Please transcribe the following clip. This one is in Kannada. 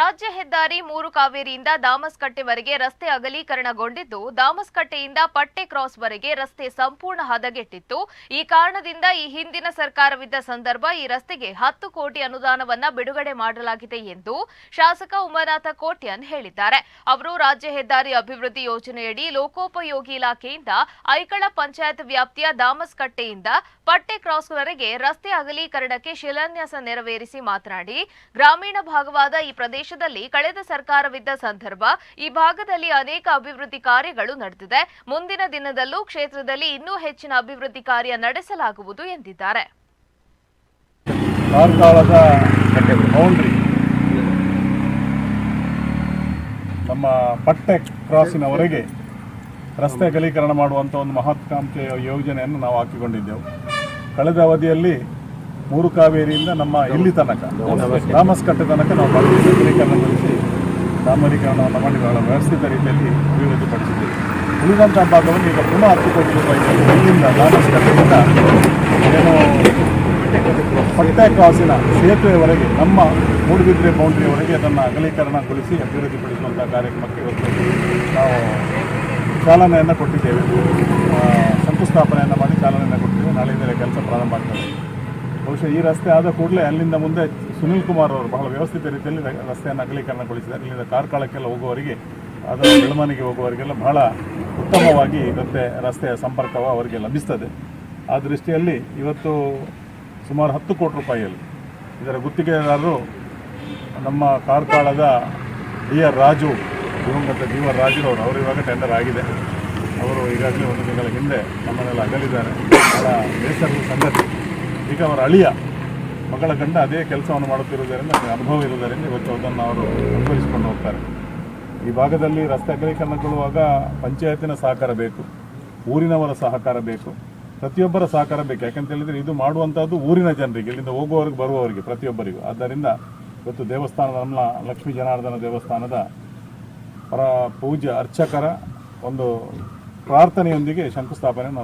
ರಾಜ್ಯ ಹೆದ್ದಾರಿ ಮೂರು ಕಾವೇರಿಯಿಂದ ದಾಮಸ್ಕಟ್ಟೆವರೆಗೆ ರಸ್ತೆ ಅಗಲೀಕರಣಗೊಂಡಿದ್ದು, ದಾಮಸ್ಕಟ್ಟೆಯಿಂದ ಪಟ್ಟೆ ಕ್ರಾಸ್ವರೆಗೆ ರಸ್ತೆ ಸಂಪೂರ್ಣ ಹದಗೆಟ್ಟಿತ್ತು. ಈ ಕಾರಣದಿಂದ ಈ ಹಿಂದಿನ ಸರ್ಕಾರವಿದ್ದ ಸಂದರ್ಭ ಈ ರಸ್ತೆಗೆ ಹತ್ತು ಕೋಟಿ ಅನುದಾನವನ್ನ ಬಿಡುಗಡೆ ಮಾಡಲಾಗಿದೆ ಎಂದು ಶಾಸಕ ಉಮಾನಾಥ ಕೋಟ್ಯನ್ ಹೇಳಿದ್ದಾರೆ. ಅವರು ರಾಜ್ಯ ಹೆದ್ದಾರಿ ಅಭಿವೃದ್ಧಿ ಯೋಜನೆಯಡಿ ಲೋಕೋಪಯೋಗಿ ಇಲಾಖೆಯಿಂದ ಐಕಳ ಪಂಚಾಯತ್ ವ್ಯಾಪ್ತಿಯ ದಾಮಸ್ಕಟ್ಟೆಯಿಂದ ಪಟ್ಟೆ ಕ್ರಾಸ್ವರೆಗೆ ರಸ್ತೆ ಅಗಲೀಕರಣಕ್ಕೆ ಶಿಲಾನ್ಯಾಸ ನೆರವೇರಿಸಿ ಮಾತನಾಡಿ, ಗ್ರಾಮೀಣ ಭಾಗವಾದ ಈ ಪ್ರದೇಶದಲ್ಲಿ ಕಳೆದ ಸರ್ಕಾರವಿದ್ದ ಸಂದರ್ಭ ಈ ಭಾಗದಲ್ಲಿ ಅನೇಕ ಅಭಿವೃದ್ಧಿ ಕಾರ್ಯಗಳು ನಡೆದಿದೆ. ಮುಂದಿನ ದಿನದಲ್ಲೂ ಕ್ಷೇತ್ರದಲ್ಲಿ ಇನ್ನೂ ಹೆಚ್ಚಿನ ಅಭಿವೃದ್ಧಿ ಕಾರ್ಯ ನಡೆಸಲಾಗುವುದು ಎಂದಿದ್ದಾರೆ. ನಮ್ಮ ಪಟ್ಟೆ ಕ್ರಾಸಿನವರೆಗೆ ರಸ್ತೆ ಗಲೀಕರಣ ಮಾಡುವಂಥ ಒಂದು ಮಹತ್ವಾಕಾಂಕ್ಷೆಯ ಯೋಜನೆಯನ್ನು ನಾವು ಹಾಕಿಕೊಂಡಿದ್ದೆವು. ಕಳೆದ ಅವಧಿಯಲ್ಲಿ ಮೂರು ಕಾವೇರಿಯಿಂದ ನಮ್ಮ ಇಲ್ಲಿ ತನಕ ರಾಮಸ್ಕಟ್ಟೆ ತನಕ ನಾವು ಬಡಗಿ ಅಗಲೀಕರಣಗೊಳಿಸಿ ಡಾಮರೀಕರಣವನ್ನು ಮಾಡಿ ಬಹಳ ವ್ಯವಸ್ಥಿತ ರೀತಿಯಲ್ಲಿ ಅಭಿವೃದ್ಧಿಪಡಿಸಿದ್ದೇವೆ. ಉಳಿದಂಥ ಭಾಗವನ್ನು ಈಗ ಪುನಃ ಹತ್ತು ಕೋಟಿ ರೂಪಾಯಿ ಇಲ್ಲಿಂದ ರಾಮಸ್ಕಟ್ಟೆಯಿಂದ ಏನು ಪಟ್ಟೆ ಕ್ರಾಸಿನ ಸೇತುವೆವರೆಗೆ, ನಮ್ಮ ಮೂಡುಬಿದ್ರೆ ಬೌಂಡ್ರಿಯವರೆಗೆ ಅದನ್ನು ಅಗಲೀಕರಣಗೊಳಿಸಿ ಅಭಿವೃದ್ಧಿಪಡಿಸುವಂಥ ಕಾರ್ಯಕ್ರಮಕ್ಕೆ ಇವತ್ತು ನಾವು ಚಾಲನೆಯನ್ನು ಕೊಟ್ಟಿದ್ದೇವೆ. ಶಂಕುಸ್ಥಾಪನೆಯನ್ನು ಮಾಡಿ ಚಾಲನೆಯನ್ನು ಕೊಟ್ಟಿದ್ದೇವೆ. ನಾಳೆಯಿಂದಲೇ ಕೆಲಸ ಪ್ರಾರಂಭ ಆಗ್ತದೆ. ಬಹುಶಃ ಈ ರಸ್ತೆ ಆದ ಕೂಡಲೇ ಅಲ್ಲಿಂದ ಮುಂದೆ ಸುನಿಲ್ ಕುಮಾರ್ ಅವರು ಬಹಳ ವ್ಯವಸ್ಥಿತ ರೀತಿಯಲ್ಲಿ ರಸ್ತೆಯನ್ನು ಅಗಲೀಕರಣಗೊಳಿಸಿದ್ದಾರೆ. ಇಲ್ಲಿಂದ ಕಾರ್ಕಳಕ್ಕೆಲ್ಲ ಹೋಗುವವರಿಗೆ ಅದರ ಬೆಳವಣಿಗೆ ಹೋಗುವವರಿಗೆಲ್ಲ ಬಹಳ ಉತ್ತಮವಾಗಿ ರಸ್ತೆ ರಸ್ತೆಯ ಸಂಪರ್ಕವ ಅವರಿಗೆ ಲಭಿಸ್ತದೆ. ಆ ದೃಷ್ಟಿಯಲ್ಲಿ ಇವತ್ತು ಸುಮಾರು ಹತ್ತು ಕೋಟಿ ರೂಪಾಯಿಯಲ್ಲಿ ಇದರ ಗುತ್ತಿಗೆದಾರರು ನಮ್ಮ ಕಾರ್ಕಳದ ಡಿ ಆರ್ ರಾಜು, ದಿವಂಗತ ಡಿ ಆರ್ ಅವರು ಇವಾಗ ಟೆಂಡರ್ ಆಗಿದೆ. ಅವರು ಈಗಾಗಲೇ ಒಂದು ತಿಂಗಳ ಹಿಂದೆ ನಮ್ಮನ್ನೆಲ್ಲ ಅಗಲಿದ್ದಾರೆ. ಬಹಳ ಬೇಸರದ ಸಂಗತಿ. ಈಗ ಅವರ ಅಳಿಯ ಮಗಳ ಗಂಡ ಅದೇ ಕೆಲಸವನ್ನು ಮಾಡುತ್ತಿರುವುದರಿಂದ ಅನುಭವ ಇರುವುದರಿಂದ ಇವತ್ತು ಅದನ್ನು ಅವರು ಅನುಭವಿಸಿಕೊಂಡು ಹೋಗ್ತಾರೆ. ಈ ಭಾಗದಲ್ಲಿ ರಸ್ತೆ ಅಗಲೀಕರಣಗೊಳ್ಳುವಾಗ ಪಂಚಾಯತಿನ ಸಹಕಾರ ಬೇಕು, ಊರಿನವರ ಸಹಕಾರ ಬೇಕು, ಪ್ರತಿಯೊಬ್ಬರ ಸಹಕಾರ ಬೇಕು. ಯಾಕಂತ ಹೇಳಿದರೆ ಇದು ಮಾಡುವಂಥದ್ದು ಊರಿನ ಜನರಿಗೆ, ಇಲ್ಲಿಂದ ಹೋಗುವವರಿಗೆ ಬರುವವರಿಗೆ, ಪ್ರತಿಯೊಬ್ಬರಿಗೂ. ಆದ್ದರಿಂದ ಇವತ್ತು ದೇವಸ್ಥಾನದ ನಮ್ಮ ಲಕ್ಷ್ಮೀ ಜನಾರ್ದನ ದೇವಸ್ಥಾನದ ಪರ ಪೂಜೆ ಅರ್ಚಕರ ಒಂದು ಪ್ರಾರ್ಥನೆಯೊಂದಿಗೆ ಶಂಕುಸ್ಥಾಪನೆ